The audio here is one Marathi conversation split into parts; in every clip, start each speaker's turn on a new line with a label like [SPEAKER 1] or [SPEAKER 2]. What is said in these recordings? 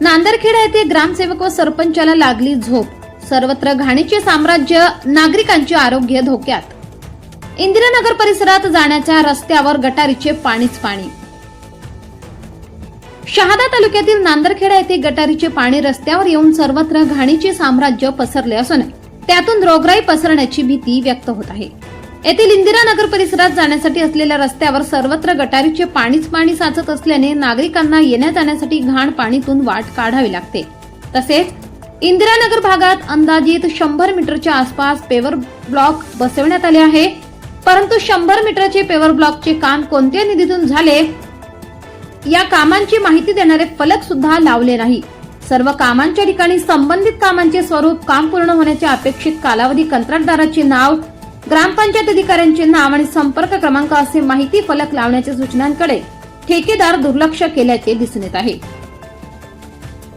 [SPEAKER 1] नांदरखेडा येथे ग्रामसेवक व सरपंचाला लागली झोप. सर्वत्र घाणीचे साम्राज्य नागरिकांचे आरोग्य धोक्यात. इंदिरानगर परिसरात जाण्याच्या रस्त्यावर गटारीचे पाणीच पाणी. शहादा तालुक्यातील नांदरखेडा येथे गटारीचे पाणी रस्त्यावर येऊन सर्वत्र घाणीचे साम्राज्य पसरले असून त्यातून रोगराई पसरण्याची भीती व्यक्त होत आहे. येथील इंदिरानगर परिसरात जाण्यासाठी असलेल्या रस्त्यावर सर्वत्र गटारीचे पाणीच पाणी साचत असल्याने नागरिकांना येण्या जाण्यासाठी घाण पाणीतून वाट काढावी लागते. तसेच इंदिरानगर भागात अंदाजित शंभर मीटरच्या आसपास पेवर ब्लॉक बसवण्यात आले आहे. परंतु शंभर मीटरचे पेवर ब्लॉकचे काम कोणत्या निधीतून झाले? या कामांची माहिती देणारे फलक सुद्धा लावले नाही. सर्व कामांच्या ठिकाणी संबंधित कामांचे स्वरूप काम पूर्ण होण्याच्या अपेक्षित कालावधी कंत्राटदाराचे नाव ग्रामपंचायत अधिकाऱ्यांचे नाव आणि संपर्क क्रमांक असे माहिती फलक लावण्याच्या सूचनांकडे ठेकेदार दुर्लक्ष केल्याचे दिसून येत आहे.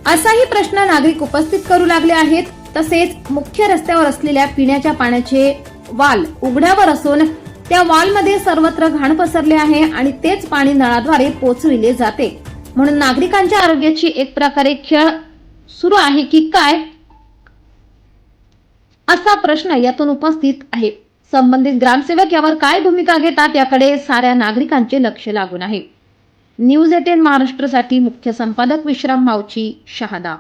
[SPEAKER 1] असाही प्रश्न नागरिक उपस्थित करू लागले आहेत. तसेच मुख्य रस्त्यावर असलेल्या पिण्याच्या पाण्याचे वाल उघड्यावर असून त्या वालमध्ये सर्वत्र घाण पसरले आहे आणि तेच पाणी नळाद्वारे पोचविले जाते. म्हणून नागरिकांच्या आरोग्याची एक प्रकारे खेळ सुरू आहे की काय? असा प्रश्न यातून उपस्थित आहे. संबंधित ग्रामसेवक यावर काय भूमिका घेतात याकडे साऱ्या नागरिकांचे लक्ष लागून आहे. न्यूज एटेन महाराष्ट्रासाठी मुख्य संपादक विश्राम मावची शहादा.